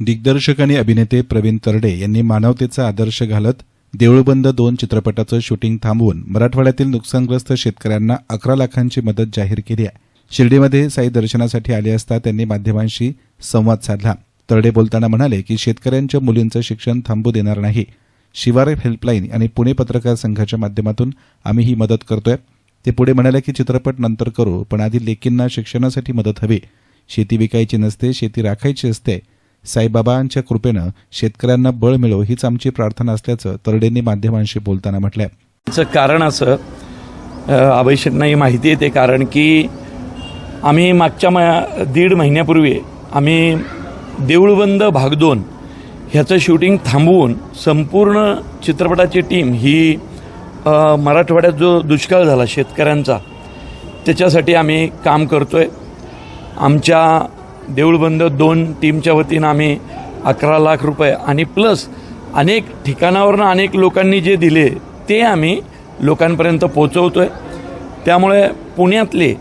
दिग्दर्शक आणि अभिनेते प्रवीण तरडे यांनी मानवतेचा आदर्श घालत देऊळबंद दोन चित्रपटाचं शूटिंग थांबवून मराठवाड्यातील नुकसानग्रस्त शेतकऱ्यांना अकरा लाखांची मदत जाहीर केली आहे. शिर्डीमध्ये साई दर्शनासाठी आले असता त्यांनी माध्यमांशी संवाद साधला. तरडे बोलताना म्हणाले की शेतकऱ्यांच्या मुलींचं शिक्षण थांबू देणार नाही. शिवार हेल्पलाईन आणि पुणे पत्रकार संघाच्या माध्यमातून आम्ही ही मदत करतोय. ते पुढे म्हणाले की चित्रपट नंतर करू पण आधी लेकींना शिक्षणासाठी मदत हवी. शेती विकायची नसते शेती राखायची असते. साईबाबांच्या कृपेनं शेतकऱ्यांना बळ मिळो हीच आमची प्रार्थना असल्याचं तरडेंनी माध्यमांशी बोलताना म्हटलंय. त्याचं कारण असं अ, अभय माहिती आहे ते कारण की आम्ही मागच्या म दीड महिन्यापूर्वी आम्ही देऊळबंद भाग दोन ह्याचं शूटिंग थांबवून संपूर्ण चित्रपटाची टीम ही मराठवाड्यात जो दुष्काळ झाला शेतकऱ्यांचा त्याच्यासाठी आम्ही काम करतोय. आमच्या देऊळबंद दोन टीमच्या वतीनं आम्ही अकरा लाख रुपये आणि प्लस अनेक ठिकाणावरनं अनेक लोकांनी जे दिले ते आम्ही लोकांपर्यंत पोचवतो आहे त्यामुळे पुण्यातले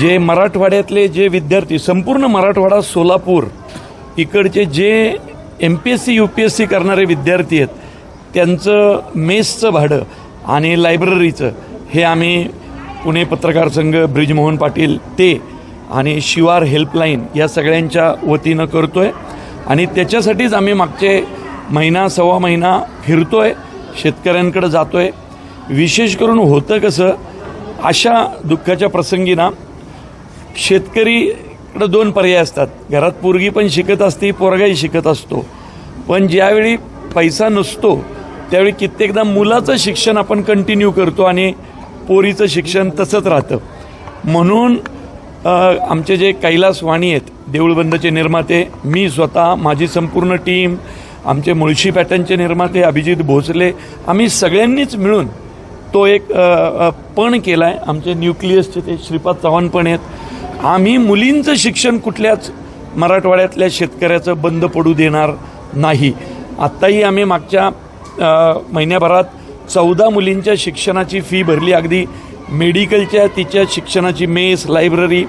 जे मराठवाड्यातले जे विद्यार्थी संपूर्ण मराठवाडा सोलापूर इकडचे जे M P S C U P S C करणारे विद्यार्थी आहेत त्यांचं मेसचं भाडं आणि लायब्ररीचं हे आम्ही पुणे पत्रकार संघ ब्रिजमोहन पाटील ते आणि शिवार हेल्पलाईन या सगळ्यांच्या वतीनं करतो आहे आणि त्याच्यासाठीच आम्ही मागचे महिना सव्वा महिना फिरतो आहे शेतकऱ्यांकडे आहे विशेष करून होतं कसं अशा दुःखाच्या प्रसंगी ना शेतकरीकडे दोन पर्याय असतात. घरात पोरगी पण शिकत असते पोरगाही शिकत असतो. पण ज्यावेळी पैसा नसतो त्यावेळी कित्येकदा मुलाचं शिक्षण आपण कंटिन्यू करतो आणि पोरीचं शिक्षण तसंच राहतं. म्हणून आमचे जे कैलास वाणी आहेत देऊळबंदचे निर्माते मी स्वतः माझी संपूर्ण टीम आमचे मुळशी पॅटर्नचे निर्माते अभिजित भोसले आम्ही सगळ्यांनीच मिळून तो एक पण केला आहे आमचे न्यूक्लियसचे ते श्रीपाद चव्हाण पण आहेत. आम्ही मुलींचं शिक्षण कुठल्याच मराठवाड्यातल्या शेतकऱ्याचं बंद पडू देणार नाही. आत्ताही आम्ही मागच्या महिन्याभरात चौदा मुलींच्या शिक्षणाची फी भरली. अगदी मेडिकलच्या तिच्या शिक्षणाची मेस लायब्ररी.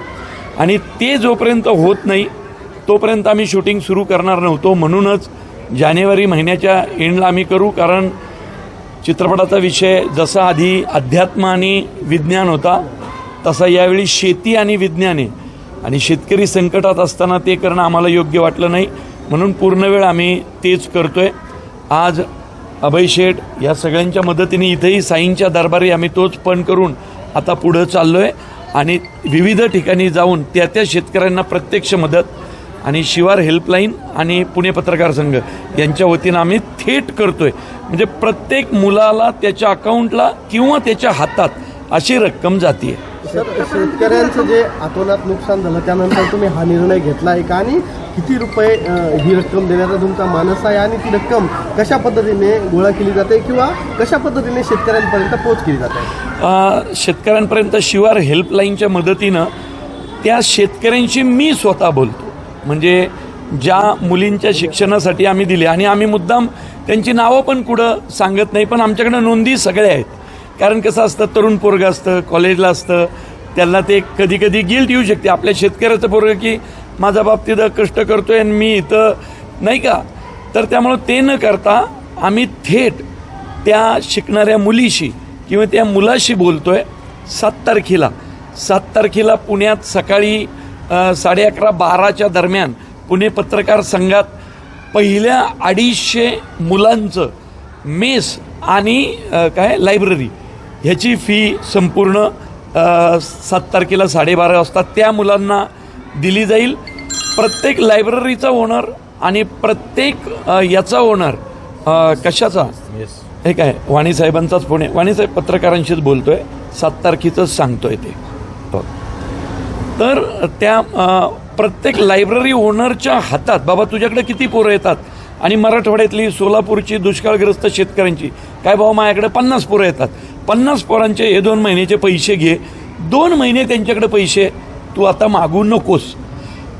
आणि ते जोपर्यंत होत नाही तोपर्यंत आम्ही शूटिंग सुरू करणार नव्हतो. म्हणूनच जानेवारी महिन्याच्या एंडला आम्ही करू कारण चित्रपटाचा विषय जसा आधी अध्यात्म आणि विज्ञान होता तसा यावेळी शेती आणि विज्ञाने आणि शेतकरी संकटात असताना ते करणं आम्हाला योग्य वाटलं नाही. म्हणून पूर्ण वेळ आम्ही तेच करतोय. आज अभय शेठ या सगळ्यांच्या मदतीने इथेही साईंच्या दरबारी आम्ही तोच पण करून आता पुढं चाललो आहे आणि विविध ठिकाणी जाऊन त्या त्या शेतकऱ्यांना प्रत्यक्ष मदत आणि शिवार हेल्पलाईन आणि पुणे पत्रकार संघ यांच्या वतीनं आम्ही थेट करतो आहे म्हणजे प्रत्येक मुलाला त्याच्या अकाउंटला किंवा त्याच्या हातात अशी रक्कम जाते आहे शेतकऱ्यांचं जे आतोनात नुकसान झालं त्यानंतर तुम्ही हा निर्णय घेतला आहे का? आणि किती रुपये ही रक्कम देण्याचा तुमचा मानस आहे? आणि ती रक्कम कशा पद्धतीने गोळा केली जाते किंवा कशा पद्धतीने शेतकऱ्यांपर्यंत पोच केली जाते? शेतकऱ्यांपर्यंत शिवार हेल्पलाईनच्या मदतीनं त्या शेतकऱ्यांशी मी स्वतः बोलतो. म्हणजे ज्या मुलींच्या शिक्षणासाठी आम्ही दिले. आणि आम्ही मुद्दाम त्यांची नावं पण कुठं सांगत नाही पण आमच्याकडे नोंदी सगळ्या आहेत. कारण कसं असतं तरुण पोरगं असतं कॉलेजला असतं त्यांना ते कधी कधी गिल्ट येऊ शकते. आपल्या शेतकऱ्याचं पोरगं की माझा बाप तिथं कष्ट करतोय आणि मी इथं नाही का? तर त्यामुळं ते न करता आम्ही थेट त्या शिकणाऱ्या मुलीशी किंवा त्या मुलाशी बोलतोय सात तारखेला. सात तारखेला पुण्यात सकाळी साडे अकरा बाराच्या दरम्यान पुणे पत्रकार संघात पहिल्या अडीचशे मुलांचं मेस आणि काय? लायब्ररी. ह्याची फी संपूर्ण सात तारखेला साडेबारा वाजता त्या मुलांना दिली जाईल. प्रत्येक लायब्ररीचा ओनर आणि प्रत्येक याचा ओनर कशाचा? हे काय? वाणी साहेबांचाच फोन आहे. वाणी साहेब पत्रकारांशीच बोलतोय. सात तारखेचंच सांगतोय ते. हो. तर त्या प्रत्येक लायब्ररी ओनरच्या हातात बाबा तुझ्याकडे किती पोरं येतात? आणि मराठवाड्यातली सोलापूरची दुष्काळग्रस्त शेतकऱ्यांची काय बाबा माझ्याकडे पन्नास पोरं येतात? पन्नास पोरांचे हे दोन महिन्याचे पैसे घे. दोन महिने त्यांच्याकडे पैसे. तू आता मागू नकोस.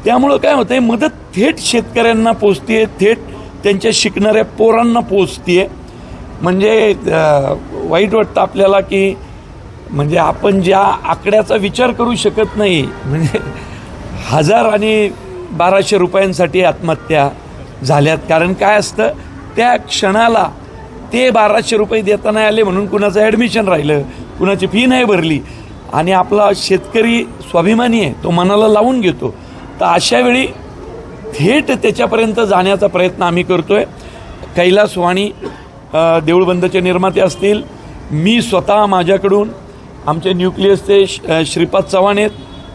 त्यामुळं काय होतं आहे मदत थेट शेतकऱ्यांना पोचतीये थेट त्यांच्या शिकणाऱ्या पोरांना पोचतीये. म्हणजे वाईट वाटतं आपल्याला की म्हणजे आपण ज्या आकड्याचा विचार करू शकत नाही म्हणजे हजार आणि बाराशे रुपयांसाठी आत्महत्या झाल्यात. कारण काय असतं त्या क्षणाला ते बाराशे रुपये देता नाही आले म्हणून कुणाचं ॲडमिशन राहिलं कुणाची फी नाही भरली. आणि आपला शेतकरी स्वाभिमानी आहे तो मनाला लावून घेतो. तर अशा वेळी थेट त्याच्यापर्यंत जाण्याचा प्रयत्न आम्ही करतो आहे कैलासवाणी वाणी देऊळबंदचे निर्माते असतील मी स्वतः माझ्याकडून आमचे न्यूक्लियसचे श- श्रीपाद चव्हाण आहेत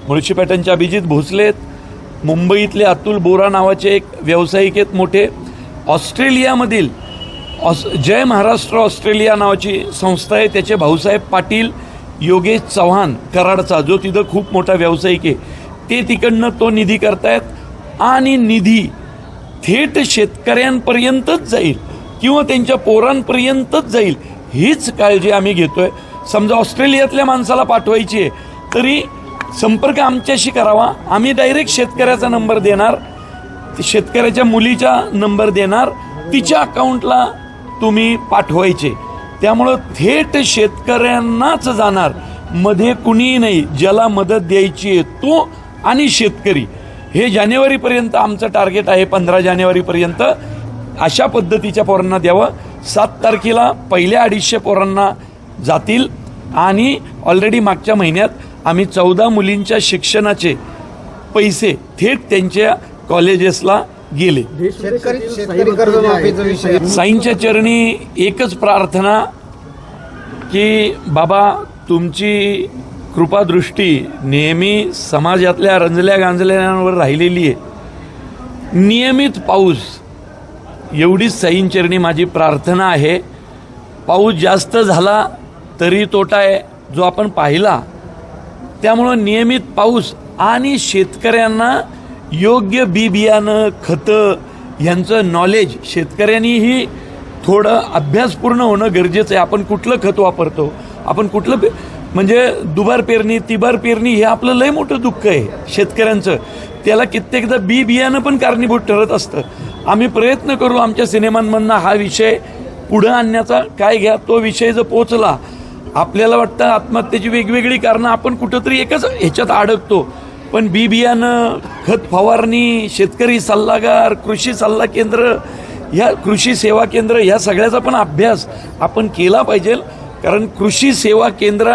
मुळशी पॅटर्नचे अभिजित भोसले आहेत मुंबईतले अतुल बोरा नावाचे एक व्यावसायिक आहेत मोठे ऑस्ट्रेलियामधील ऑस जय महाराष्ट्र ऑस्ट्रेलिया नावाची संस्था आहे. त्याचे भाऊसाहेब पाटील योगेश चव्हाण कराडचा जो तिथं खूप मोठा व्यावसायिक आहे. ते तिकडनं तो निधी करतायत आणि निधी थेट शेतकऱ्यांपर्यंतच जाईल किंवा त्यांच्या पोरांपर्यंतच जाईल हीच काळजी आम्ही घेतोय. समजा ऑस्ट्रेलियातल्या माणसाला पाठवायची आहे तरी संपर्क आमच्याशी करावा. आम्ही डायरेक्ट शेतकऱ्याचा नंबर देणार शेतकऱ्याच्या मुलीचा नंबर देणार तिच्या अकाउंटला तुम्ही पाठवायचे. त्यामुळं थेट शेतकऱ्यांनाच जाणार. मध्ये कुणीही नाही. ज्याला मदत द्यायची आहे तो आणि शेतकरी. हे जानेवारीपर्यंत आमचं टार्गेट आहे पंधरा जानेवारीपर्यंत. अशा पद्धतीच्या पोरांना द्यावं. सात तारखेला पहिल्या अडीचशे पोरांना जातील. आणि ऑलरेडी मागच्या महिन्यात आम्ही चौदा मुलींच्या शिक्षणाचे पैसे थेट त्यांच्या कॉलेजेसला गेले. साईंच्या चरणी एकच प्रार्थना की बाबा तुमची कृपादृष्टी नेहमी समाजातल्या रंजल्या गांजल्यांवर राहिलेली आहे. नियमित पाऊस एवढीच साईंचरणी माझी प्रार्थना आहे. पाऊस जास्त झाला तरी तोटा आहे जो आपण पाहिला. त्यामुळं नियमित पाऊस आणि शेतकऱ्यांना योग्य बी बियाणं खतं यांचं नॉलेज शेतकऱ्यांनीही थोडं अभ्यासपूर्ण होणं गरजेचं आहे. आपण कुठलं खत वापरतो? आपण कुठलं पे- म्हणजे दुबार पेरणी तिबार पेरणी हे आपलं लय मोठं दुःख आहे शेतकऱ्यांचं. त्याला कित्येकदा बी बियाणं पण कारणीभूत ठरत असतं. आम्ही प्रयत्न करू आमच्या सिनेमांमधनं हा विषय पुढं आणण्याचा. काय घ्या तो विषय जर पोचला आपल्याला वाटतं आत्महत्येची वेगवेगळी कारणं आपण कुठंतरी एकच ह्याच्यात अडकतो. पण बी बियाणं खत फवारणी शेतकरी सल्लागार कृषी सल्ला केंद्र ह्या कृषी सेवा केंद्र ह्या सगळ्याचा पण अभ्यास आपण केला पाहिजे. कारण कृषी सेवा केंद्र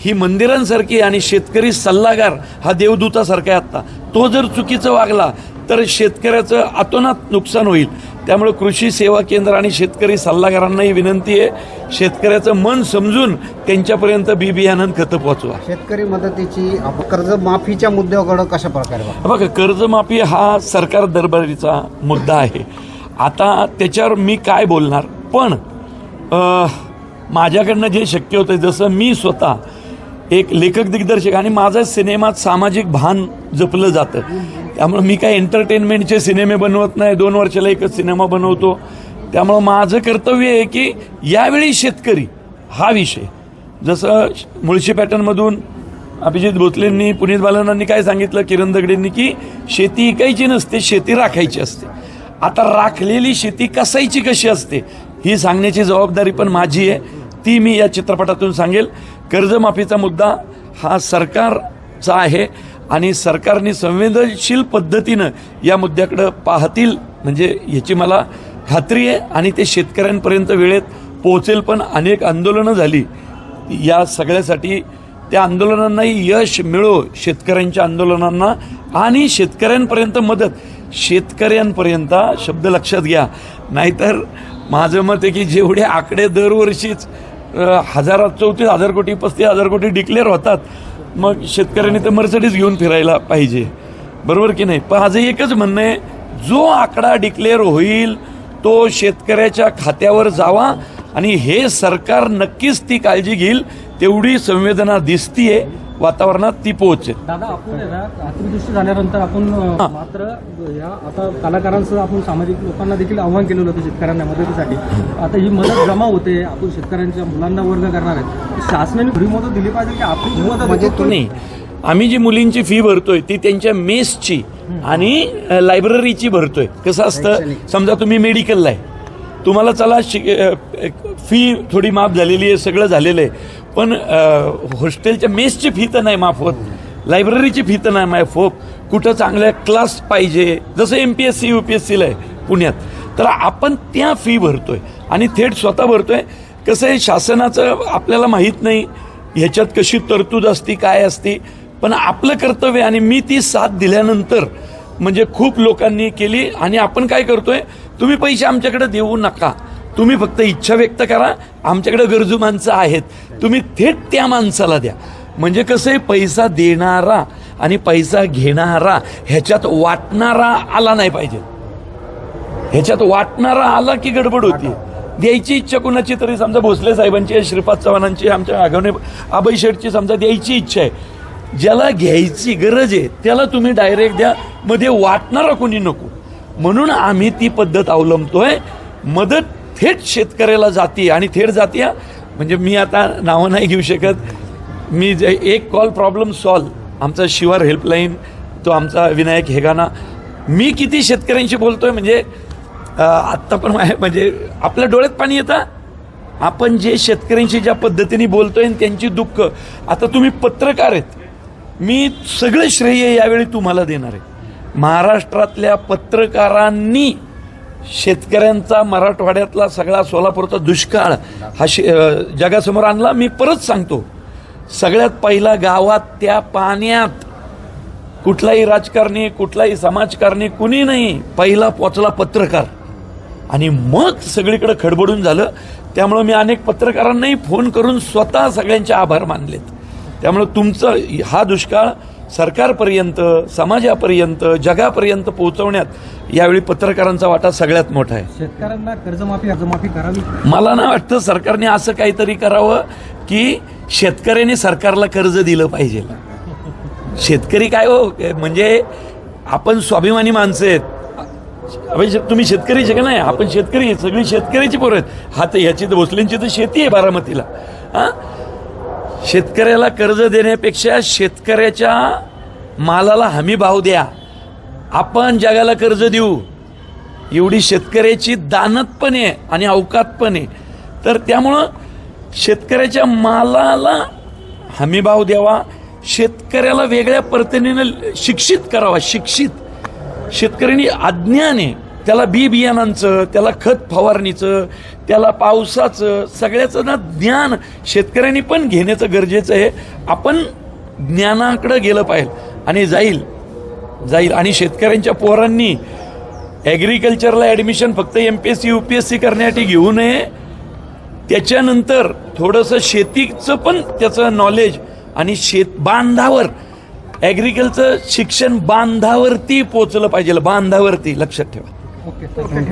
ही मंदिरांसारखी आणि शेतकरी सल्लागार हा देवदूतासारखा आहे आत्ता. तो जर चुकीचं वागला तर शेतकऱ्याचं अतोनात नुकसान होईल. त्यामुळे कृषी सेवा केंद्र आणि शेतकरी सल्लागारांनाही विनंती आहे शेतकऱ्याचं मन समजून त्यांच्यापर्यंत बी बियाणं खतं पोचवा शेतकरी मदतीची कर्जमाफीच्या मुद्द्याकडे कशा प्रकारे? बघा कर्जमाफी हा सरकार दरबारीचा मुद्दा आहे. आता त्याच्यावर मी काय बोलणार? पण माझ्याकडनं जे शक्य होतं जसं मी स्वतः एक लेखक दिग्दर्शक आणि माझा सिनेमात सामाजिक भान जपलं जातं. त्यामुळं मी काय एंटरटेनमेंटचे सिनेमे बनवत नाही. दोन वर्षाला एकच सिनेमा बनवतो. त्यामुळं माझं कर्तव्य आहे की यावेळी शेतकरी हा विषय. जसं मुळशी पॅटर्नमधून अभिजित भोसलेंनी पुनीत बालनांनी काय सांगितलं किरण दगडेंनी की शेती इकायची नसते शेती राखायची असते. आता राखलेली शेती कसायची कशी असते ही सांगण्याची जबाबदारी पण माझी आहे. ती मी या चित्रपटातून सांगेल. कर्जमाफीचा मुद्दा हा सरकारचा आहे. आणि सरकारने संवेदनशील पद्धतीनं या मुद्द्याकडं पाहतील. म्हणजे याची मला खात्री आहे आणि ते शेतकऱ्यांपर्यंत वेळेत पोहोचेल पण अनेक आंदोलनं झाली. या सगळ्यासाठी त्या आंदोलनांनाही यश मिळो शेतकऱ्यांच्या आंदोलनांना आणि शेतकऱ्यांपर्यंत मदत. शेतकऱ्यांपर्यंत शब्द लक्षात घ्या. नाहीतर माझं मत आहे की जेवढे आकडे दरवर्षीच हजारात चौतीस हजार कोटी पस्तीस हजार कोटी डिक्लेअर होतात मग शेतकऱ्यांनी तर मर्सडीज घेऊन फिरायला पाहिजे. बरोबर की नाही? पण माझं एकच म्हणणं आहे जो आकडा डिक्लेअर होईल तो शेतकऱ्याच्या खात्यावर जावा आणि हे सरकार नक्कीच ती काळजी घेईल तेवढी संवेदना दिसतीये. वातावरणात ती पोहोचेल. दादा आपण अतिवृष्टी झाल्यानंतर आपण मात्र या आता कलाकारांसह आपण सामाजिक लोकांना देखील आव्हान केलेलं होतं शेतकऱ्यांना मदतीसाठी. आता ही मदत जमा होते आपण शेतकऱ्यांच्या मुलांना वर्ग करणार आहे शासनाने थोडी मदत दिली पाहिजे की आपली मदत म्हणजे नाही. आम्ही जी मुलींची फी भरतोय ती त्यांच्या मेसची आणि लायब्ररीची भरतोय. कसं असतं? समजा तुम्ही मेडिकलला आहे. तुम्हाला चला शिक फी थोडी माफ झालेली आहे सगळं झालेलं आहे. पण हॉस्टेलच्या मेसची फी तर नाही माफ होत. लायब्ररीची फी तर नाही माफ होत. कुठं चांगल्या क्लास पाहिजे. जसं M P S C U P S सीला आहे पुण्यात. तर आपण त्या फी भरतोय. आणि थेट स्वतः भरतोय. कसं आहे शासनाचं आपल्याला माहीत नाही. ह्याच्यात कशी तरतूद असती काय असती. पण आपलं कर्तव्य आणि मी ती साथ दिल्यानंतर म्हणजे खूप लोकांनी केली. आणि आपण काय करतोय तुम्ही पैसे आमच्याकडे देऊ नका. तुम्ही फक्त इच्छा व्यक्त करा. आमच्याकडे गरजू माणसं आहेत. तुम्ही थेट त्या माणसाला द्या. म्हणजे कसं आहे पैसा देणारा आणि पैसा घेणारा ह्याच्यात वाटणारा आला नाही पाहिजे. ह्याच्यात वाटणारा आला की गडबड होती. द्यायची इच्छा कुणाची तरी समजा भोसले साहेबांची आहे, श्रीपाद चव्हाणांची आमच्या आगवणे आबाई शेठची समजा द्यायची इच्छा आहे. ज्याला घ्यायची गरज आहे त्याला तुम्ही डायरेक्ट द्या. मध्ये वाटणारा कोणी नको. म्हणून आम्ही ती पद्धत अवलंबतोय. मदत थेट शेतकऱ्याला जाते आणि थेट जाते म्हणजे मी आता नावं नाही घेऊ शकत. मी जे एक कॉल प्रॉब्लेम सॉल्व आमचा शिवार हेल्पलाईन तो आमचा विनायक हेगाना मी किती शेतकऱ्यांशी बोलतोय म्हणजे आत्ता पण म्हणजे आपल्या डोळ्यात पाणी येतं. आपण जे शेतकऱ्यांशी ज्या पद्धतीने बोलतोय त्यांची दुःख. आता तुम्ही पत्रकार आहेत. मी सगळं श्रेय यावेळी तुम्हाला देणार आहे. महाराष्ट्रातल्या पत्रकारांनी शेतकऱ्यांचा मराठवाड्यातला सगळा सोलापूरचा दुष्काळ हा शे जगासमोर आणला. मी परत सांगतो सगळ्यात पहिला गावात त्या पाण्यात कुठलाही राजकारणी कुठलाही समाजकारणी कुणी नाही पहिला पोचला पत्रकार. आणि मग सगळीकडे खडबडून झालं. त्यामुळं मी अनेक पत्रकारांनाही फोन करून स्वतः सगळ्यांचे आभार मानलेत. त्यामुळं तुमचं हा दुष्काळ सरकारपर्यंत समाजापर्यंत जगापर्यंत पोहोचवण्यात यावेळी पत्रकारांचा वाटा सगळ्यात मोठा आहे. शेतकऱ्यांना कर्जमाफी कर्जमाफी करावी. मला ना वाटतं सरकारने असं काहीतरी करावं की शेतकऱ्याने सरकारला कर्ज दिलं पाहिजे. शेतकरी काय हो म्हणजे आपण स्वाभिमानी माणसं आहेत. तुम्ही शेतकरी का नाही? आपण शेतकरी. सगळी शेतकऱ्याची पोरं आहेत. हा तर ह्याची तर भोसलेंची तर शेती आहे बारामतीला. हा? शेतकऱ्याला कर्ज देण्यापेक्षा शेतकऱ्याच्या मालाला हमी भाव द्या. आपण जगाला कर्ज देऊ. एवढी शेतकऱ्याची दानत पण आहे आणि अवकात पण आहे. तर त्यामुळं शेतकऱ्याच्या मालाला हमीभाव द्यावा. शेतकऱ्याला वेगळ्या पद्धतीने शिक्षित करावा. शिक्षित. शेतकऱ्यांनी अज्ञान आहे. त्याला बी बियाणांचं त्याला खत फवारणीचं त्याला पावसाचं सगळ्याचं ना ज्ञान शेतकऱ्यांनी पण घेण्याचं गरजेचं आहे. आपण ज्ञानाकडं गेलं पाहिजे आणि जाईल जाईल. आणि शेतकऱ्यांच्या पोरांनी ॲग्रिकल्चरला ॲडमिशन फक्त M P S C U P S C करण्यासाठी घेऊ नये. त्याच्यानंतर थोडंसं शेतीचं पण त्याचं नॉलेज आणि शेत बांधावर ॲग्रिकल्चर शिक्षण बांधावरती पोचलं पाहिजे. बांधावरती लक्षात ठेवा. porque está